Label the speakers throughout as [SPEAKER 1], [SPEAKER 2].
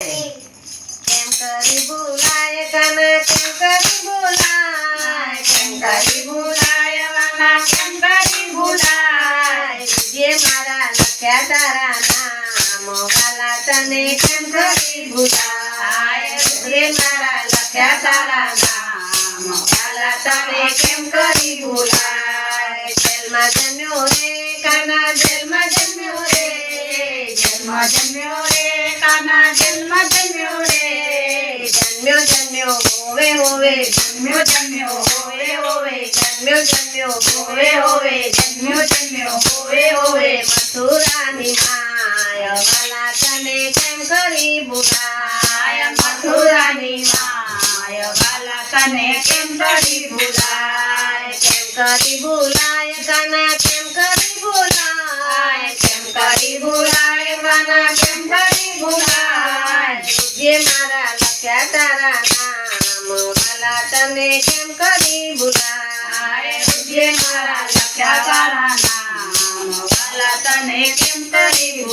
[SPEAKER 1] કેમ કરી મારા લખ્યા તારા નામ વાલા તને કેમ કરી ભૂલાય? જેલમાં જન્મ્યો રે, કાના જેલમાં જન્મ્યો રે, જેલમાં જન્મ્યો રે. કાના જન્મ જન્મ્યો રે. જન્મ્યો જન્મ્યો, હોવે હોવે. જન્મ્યો જન્મ્યો, હોવે હોવે. જન્મ્યો જન્મ્યો, હોવે હોવે. જન્મ્યો જન્મ્યો, હોવે હોવે. મથુરાની માય વાલા તને કેમ કરી બોલાય મથુરાની માય વાલા તને કેમ કરી બોલાય કેમ કરી બોલાય કાના વાલા તને કેમ કરી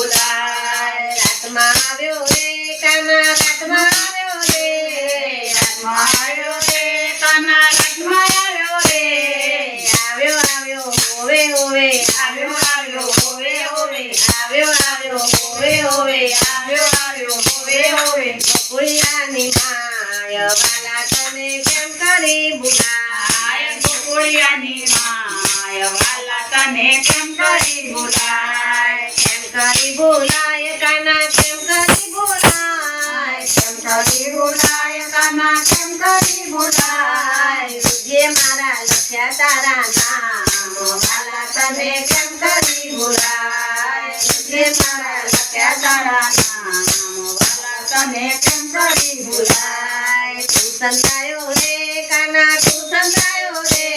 [SPEAKER 1] તને કેમ કરી ભૂલાય કેમ કરી ભૂલાય કાના કેમ કરી ભૂલાય કેમ કરી ભૂલાય કાના કેમ કરી ભૂલાય જે મારા લખ્યા તારા નામ વાલા તને કેમ કરી ભૂલાય જે મારા લખ્યા તારા નામ વાલા તને કેમ કરી ભૂલાય તું સંતાયો રે કાના તું સંતાયો રે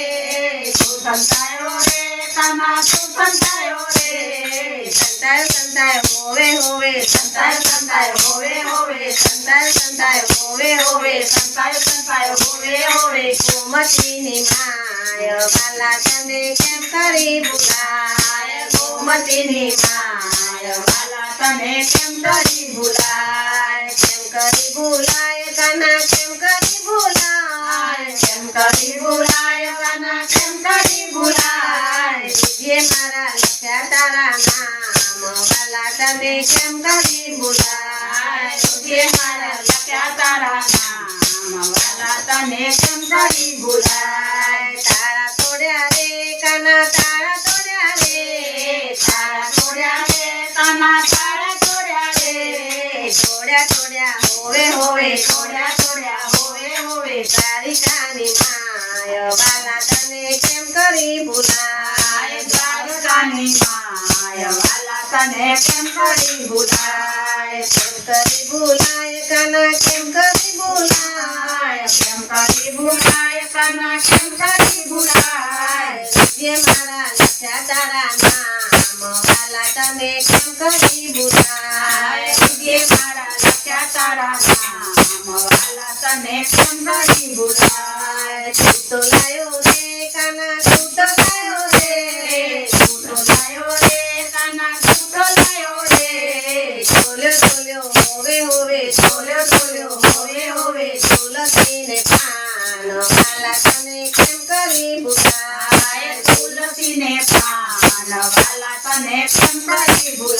[SPEAKER 1] તું સંતાયો રે કાના તું સંતાયો રે સંતાયો સંતાયો હોવે હોવે સંતાયો સંતાયો હોવે હોવે સંતાયો સંતાયો હોવે હોવે સંતાયો સંતાયો હોવે હોવે ગોમતીની માય વાલા તને કેમ કરી ભૂલાય ગોમતીની માય વાલા તને કેમ કરી ભૂલાય કેમ કરી ભૂલાય કાના કેમ કરી ભૂલાય કેમ કરી ભૂલાય કાના કેમ કરી ભૂલાય જે મારા લખ્યા તારા નામ વાલા તને કેમ કરી ભૂલાય? જે મારા લખ્યા તારા નામ વાલા તને કેમ કરી ભૂલાય? તારા તોડ્યા રે કાના, તારા તોડ્યા રે, તારા તોડ્યા રે કાના, તારા તોડ્યા રે. તોડ્યા તોડ્યા હોવે હોવે, તોડ્યા તોડ્યા હોવે હોવે, તારી કાની માય વાલા તને કેમ કરી ભૂલાય? તને કેમ કરી ભૂલાય? કેમ કરી ભૂલાય? તને કેમ કરી ભૂલાય? કેમ કરી ભૂલાય? તને કેમ કરી ભૂલાય? જે મારા લખ્યા તારા નામ, વાલા તને કેમ કરી ભૂલાય? જે મારા લખ્યા તારા નામ, વાલા તને કેમ કરી ભૂલાય? તું લાયો તને કેમ કરી ભૂલાય? તુલસીને પાન વાલા તને કેમ કરી ભૂલાય.